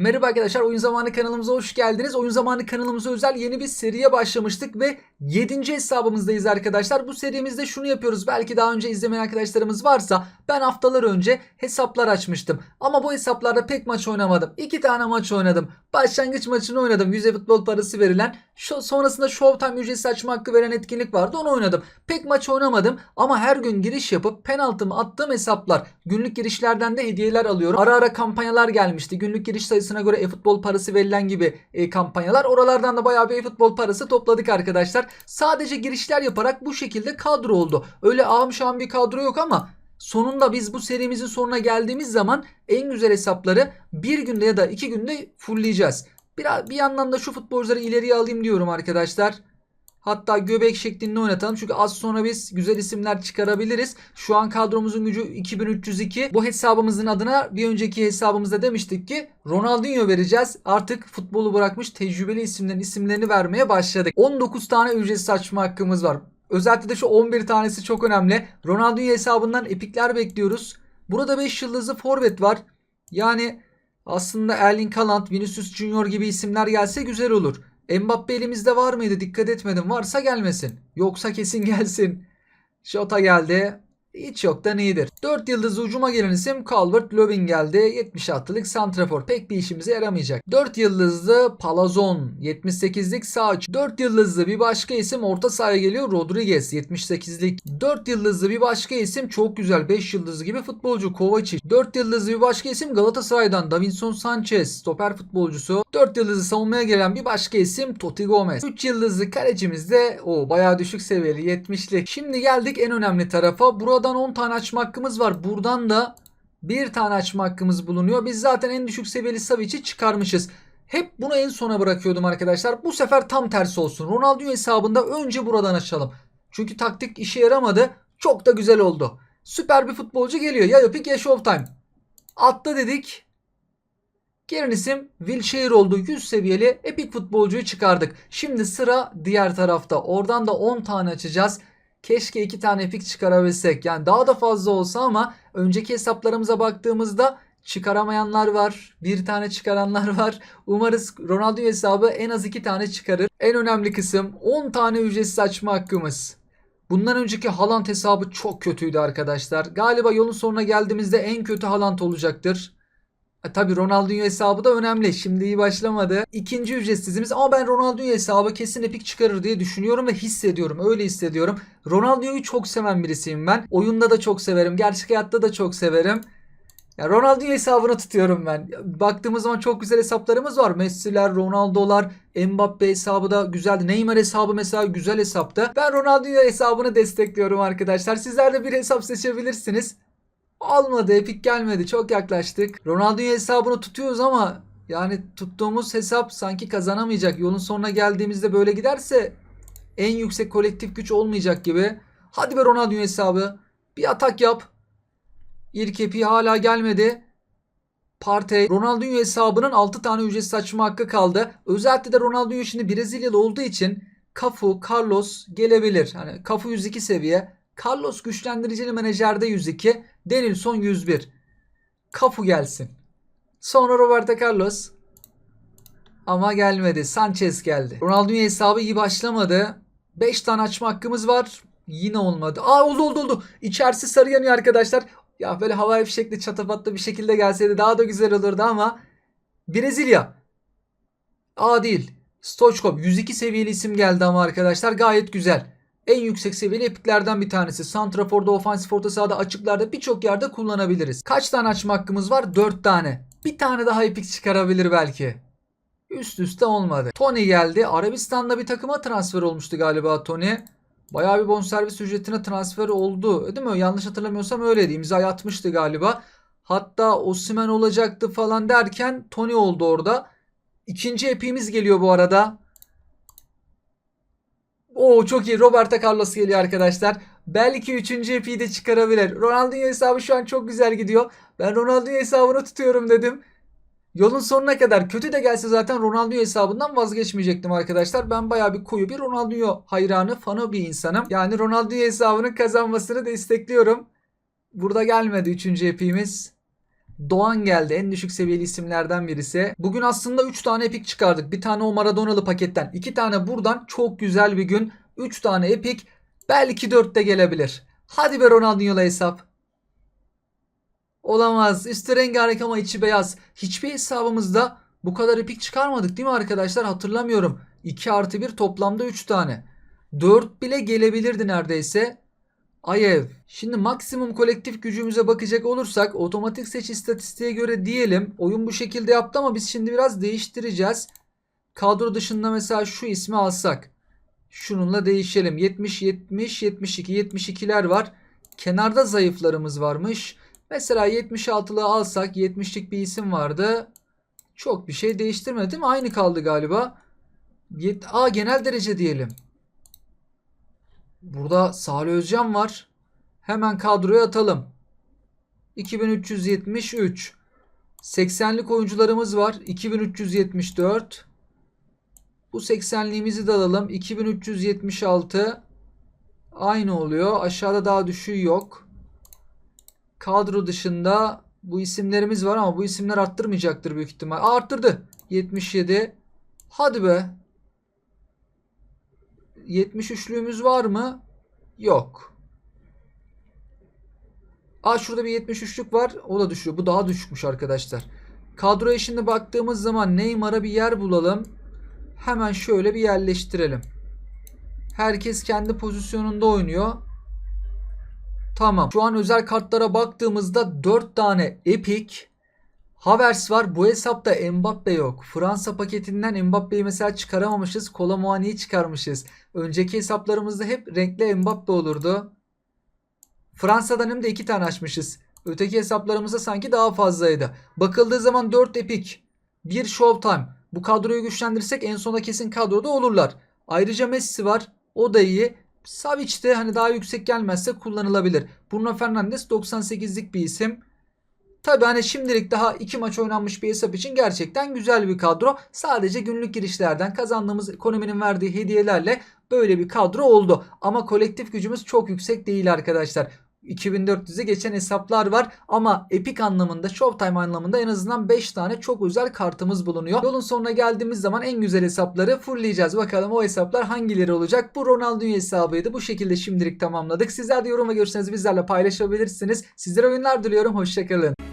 Merhaba arkadaşlar Oyun Zamanı kanalımıza hoş geldiniz. Oyun Zamanı kanalımıza özel yeni bir seriye başlamıştık ve 7. hesabımızdayız arkadaşlar. Bu serimizde şunu yapıyoruz. Belki daha önce izlemeyen arkadaşlarımız varsa ben haftalar önce hesaplar açmıştım. Ama bu hesaplarda pek maç oynamadım. 2 tane maç oynadım. Başlangıç maçını oynadım. 100 futbol parası verilen. Sonrasında Showtime ücretsiz açma hakkı veren etkinlik vardı. Onu oynadım. Pek maç oynamadım ama her gün giriş yapıp penaltımı attığım hesaplar. Günlük girişlerden de hediyeler alıyorum. Ara ara kampanyalar gelmişti. Günlük giriş sayısına göre e-futbol parası verilen gibi e, kampanyalar. Oralardan da bayağı bir e-futbol parası topladık arkadaşlar. Sadece girişler yaparak bu şekilde kadro oldu. Öyle ağım şahım bir kadro yok ama sonunda biz bu serimizin sonuna geldiğimiz zaman en güzel hesapları bir günde ya da iki günde fullleyeceğiz. Bir, bir yandan da şu futbolcuları ileriye alayım diyorum arkadaşlar. Hatta göbek şeklinde oynatalım. Çünkü az sonra biz güzel isimler çıkarabiliriz. Şu an kadromuzun gücü 2302. Bu hesabımızın adına bir önceki hesabımızda demiştik ki Ronaldinho vereceğiz. Artık futbolu bırakmış tecrübeli isimlerin isimlerini vermeye başladık. 19 tane ücretsiz açma hakkımız var. Özellikle de şu 11 tanesi çok önemli. Ronaldinho hesabından epikler bekliyoruz. Burada 5 yıldızlı forvet var. Yani aslında Erling Haaland, Vinicius Junior gibi isimler gelse güzel olur. Mbappe elimizde var mıydı? Dikkat etmedim. Varsa gelmesin. Yoksa kesin gelsin. Jota geldi. Hiç yoktan iyidir. 4 yıldızlı ucuma gelen isim Calvert Lewin geldi. 76'lık santrafor. Pek bir işimize yaramayacak. 4 yıldızlı Palazon. 78'lik sağ aç. 4 yıldızlı bir başka isim orta sahaya geliyor. Rodriguez. 78'lik. 4 yıldızlı bir başka isim çok güzel. 5 yıldızlı gibi futbolcu Kovacic. 4 yıldızlı bir başka isim Galatasaray'dan Davinson Sanchez. Stoper futbolcusu. 4 yıldızlı savunmaya gelen bir başka isim Totti Gomez. 3 yıldızlı kalecimiz de o bayağı düşük seviyeli 70'lik. Şimdi geldik en önemli tarafa. Buradan 10 tane açma hakkımız var. Buradan da bir tane açma hakkımız bulunuyor. Biz zaten en düşük seviyeli Savic'i çıkarmışız. Hep bunu en sona bırakıyordum arkadaşlar. Bu sefer tam tersi olsun. Ronaldinho hesabında önce buradan açalım. Çünkü taktik işe yaramadı. Çok da güzel oldu. Süper bir futbolcu geliyor. Ya Yopik ya Showtime. Attı dedik. Gelen isim Wilshere oldu. 100 seviyeli epik futbolcuyu çıkardık. Şimdi sıra diğer tarafta. Oradan da 10 tane açacağız. Keşke 2 tane epik çıkarabilsek. Yani daha da fazla olsa ama önceki hesaplarımıza baktığımızda çıkaramayanlar var. Bir tane çıkaranlar var. Umarız Ronaldo hesabı en az 2 tane çıkarır. En önemli kısım 10 tane ücretsiz açma hakkımız. Bundan önceki Haaland hesabı çok kötüydü arkadaşlar. Galiba yolun sonuna geldiğimizde en kötü Haaland olacaktır. E, tabi Ronaldinho hesabı da önemli. Şimdi iyi başlamadı. İkinci ücretsizimiz ama ben Ronaldinho hesabı kesin epik çıkarır diye düşünüyorum ve hissediyorum. Öyle hissediyorum. Ronaldinho'yu çok seven birisiyim ben. Oyunda da çok severim. Gerçek hayatta da çok severim. Ya Ronaldinho hesabını tutuyorum ben. Baktığımız zaman çok güzel hesaplarımız var. Messi'ler, Ronaldo'lar, Mbappe hesabı da güzeldi. Neymar hesabı mesela güzel hesaptı. Ben Ronaldinho hesabını destekliyorum arkadaşlar. Sizler de bir hesap seçebilirsiniz. Olmadı epik gelmedi çok yaklaştık. Ronaldinho hesabını tutuyoruz ama yani tuttuğumuz hesap sanki kazanamayacak. Yolun sonuna geldiğimizde böyle giderse en yüksek kolektif güç olmayacak gibi. Hadi be Ronaldinho hesabı. Bir atak yap. İlk epi hala gelmedi. Partey Ronaldinho hesabının 6 tane ücretsiz açma hakkı kaldı. Özellikle de Ronaldinho şimdi Brezilyalı olduğu için Cafu, Carlos gelebilir. Hani Cafu 102 seviye. Carlos güçlendiricili menajerde 102. Denilson 101. Cafu gelsin. Sonra Roberto Carlos. Ama gelmedi. Sanchez geldi. Ronaldinho hesabı iyi başlamadı. 5 tane açma hakkımız var. Yine olmadı. Aa oldu oldu oldu. İçerisi sarı yanıyor arkadaşlar. Ya böyle havai fişekli çatafatlı bir şekilde gelseydi daha da güzel olurdu ama Brezilya. Aa değil. Stoichkov 102 seviyeli isim geldi ama arkadaşlar gayet güzel. En yüksek seviyeli epiklerden bir tanesi. Santrafor'da, ofansif orta sahada, açıklarda birçok yerde kullanabiliriz. Kaç tane açma hakkımız var? 4 tane. Bir tane daha epik çıkarabilir belki. Üst üste olmadı. Tony geldi. Arabistan'da bir takıma transfer olmuştu galiba Tony. Bayağı bir bonservis ücretine transfer oldu. Değil mi? Yanlış hatırlamıyorsam öyleydi. İmzayı atmıştı galiba. Hatta Osimhen olacaktı falan derken Tony oldu orada. İkinci epimiz geliyor bu arada. Oo çok iyi. Roberto Carlos geliyor arkadaşlar. Belki 3. EP'yi de çıkarabilir. Ronaldinho hesabı şu an çok güzel gidiyor. Ben Ronaldinho hesabını tutuyorum dedim. Yolun sonuna kadar kötü de gelse zaten Ronaldinho hesabından vazgeçmeyecektim arkadaşlar. Ben baya bir koyu bir Ronaldinho hayranı, fanı bir insanım. Yani Ronaldinho hesabının kazanmasını destekliyorum. Burada gelmedi 3. EP'miz. Doğan geldi. En düşük seviyeli isimlerden birisi. Bugün aslında 3 tane epik çıkardık. Bir tane o Maradonalı paketten. 2 tane buradan. Çok güzel bir gün. 3 tane epik. Belki 4 de gelebilir. Hadi be Ronaldinho'la hesap. Olamaz. Üstü rengarenk ama içi beyaz. Hiçbir hesabımızda bu kadar epik çıkarmadık değil mi arkadaşlar? Hatırlamıyorum. 2 artı 1 toplamda 3 tane. 4 bile gelebilirdi neredeyse. Ayev. Şimdi maksimum kolektif gücümüze bakacak olursak otomatik seç istatistiğe göre diyelim. Oyun bu şekilde yaptı ama biz şimdi biraz değiştireceğiz. Kadro dışında mesela şu ismi alsak. Şununla değişelim. 70, 70, 72. 72'ler var. Kenarda zayıflarımız varmış. Mesela 76'lığı alsak 70'lik bir isim vardı. Çok bir şey değiştirmedi değil mi? Aynı kaldı galiba. A genel derece diyelim. Burada Salih Özcan var. Hemen kadroya atalım. 2373. 80'lik oyuncularımız var. 2374. Bu 80'liğimizi de alalım. 2376. Aynı oluyor. Aşağıda daha düşüğü yok. Kadro dışında bu isimlerimiz var ama bu isimler arttırmayacaktır büyük ihtimal. Arttırdı. 77. Hadi be. 73'lüğümüz var mı? Yok. Aa şurada bir 73'lük var. O da düşüyor. Bu daha düşükmüş arkadaşlar. Kadroya şimdi baktığımız zaman Neymar'a bir yer bulalım. Hemen şöyle bir yerleştirelim. Herkes kendi pozisyonunda oynuyor. Tamam. Şu an özel kartlara baktığımızda 4 tane Epic Havers var. Bu hesapta Mbappe yok. Fransa paketinden Mbappe'yi mesela çıkaramamışız. Kola Muani'yi çıkarmışız. Önceki hesaplarımızda hep renkli Mbappe olurdu. Fransa'dan hem de 2 tane açmışız. Öteki hesaplarımızda sanki daha fazlaydı. Bakıldığı zaman 4 Epic. 1 Showtime. Bu kadroyu güçlendirirsek en sona kesin kadroda olurlar. Ayrıca Messi var. O da iyi. Savic de hani daha yüksek gelmezse kullanılabilir. Bruno Fernandes 98'lik bir isim. Tabi hani şimdilik daha iki maç oynanmış bir hesap için gerçekten güzel bir kadro. Sadece günlük girişlerden kazandığımız ekonominin verdiği hediyelerle böyle bir kadro oldu. Ama kolektif gücümüz çok yüksek değil arkadaşlar. 2400'e geçen hesaplar var ama Epic anlamında, Showtime anlamında en azından 5 tane çok özel kartımız bulunuyor. Yolun sonuna geldiğimiz zaman en güzel hesapları fullleyeceğiz. Bakalım o hesaplar hangileri olacak? Bu Ronaldinho hesabıydı. Bu şekilde şimdilik tamamladık. Sizler de yorum ve görüşlerinizi bizlerle paylaşabilirsiniz. Sizlere oyunlar diliyorum. Hoşçakalın.